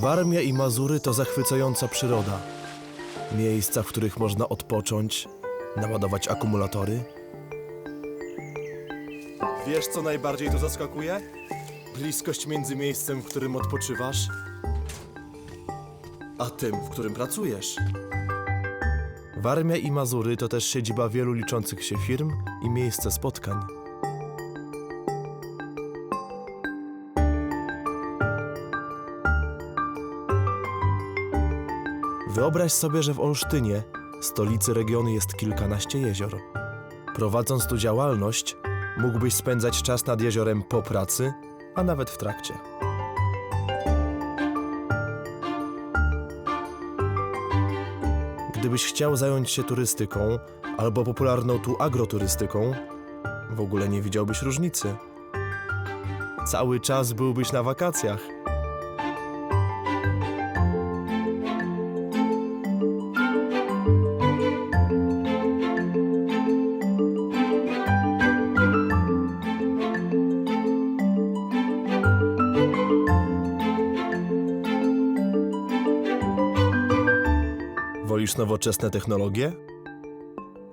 Warmia i Mazury to zachwycająca przyroda. Miejsca, w których można odpocząć, naładować akumulatory. Wiesz, co najbardziej tu zaskakuje? Bliskość między miejscem, w którym odpoczywasz, a tym, w którym pracujesz. Warmia i Mazury to też siedziba wielu liczących się firm i miejsce spotkań. Wyobraź sobie, że w Olsztynie, stolicy regionu, jest kilkanaście jezior. Prowadząc tu działalność, mógłbyś spędzać czas nad jeziorem po pracy, a nawet w trakcie. Gdybyś chciał zająć się turystyką albo popularną tu agroturystyką, w ogóle nie widziałbyś różnicy. Cały czas byłbyś na wakacjach. Wolisz nowoczesne technologie?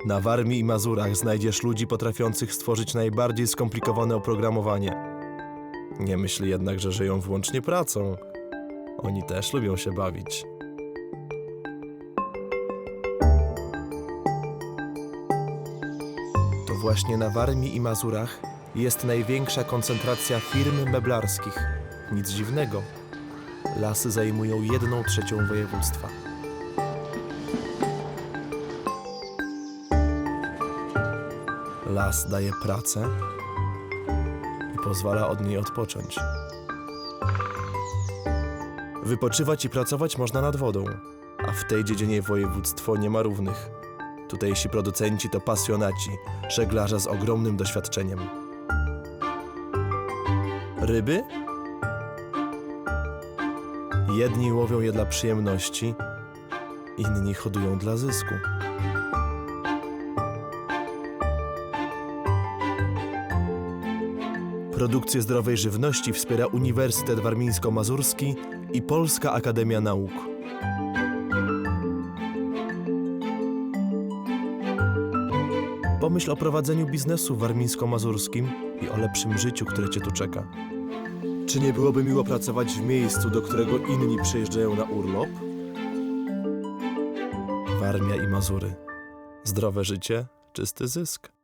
Na Warmii i Mazurach znajdziesz ludzi potrafiących stworzyć najbardziej skomplikowane oprogramowanie. Nie myśl jednak, że żyją wyłącznie pracą. Oni też lubią się bawić. To właśnie na Warmii i Mazurach jest największa koncentracja firm meblarskich. Nic dziwnego. Lasy zajmują jedną trzecią województwa. Las daje pracę i pozwala od niej odpocząć. Wypoczywać i pracować można nad wodą, a w tej dziedzinie województwo nie ma równych. Tutejsi producenci to pasjonaci, żeglarze z ogromnym doświadczeniem. Ryby? Jedni łowią je dla przyjemności, inni hodują dla zysku. Produkcję zdrowej żywności wspiera Uniwersytet Warmińsko-Mazurski i Polska Akademia Nauk. Pomyśl o prowadzeniu biznesu warmińsko-mazurskim i o lepszym życiu, które cię tu czeka. Czy nie byłoby miło pracować w miejscu, do którego inni przyjeżdżają na urlop? Warmia i Mazury. Zdrowe życie, czysty zysk.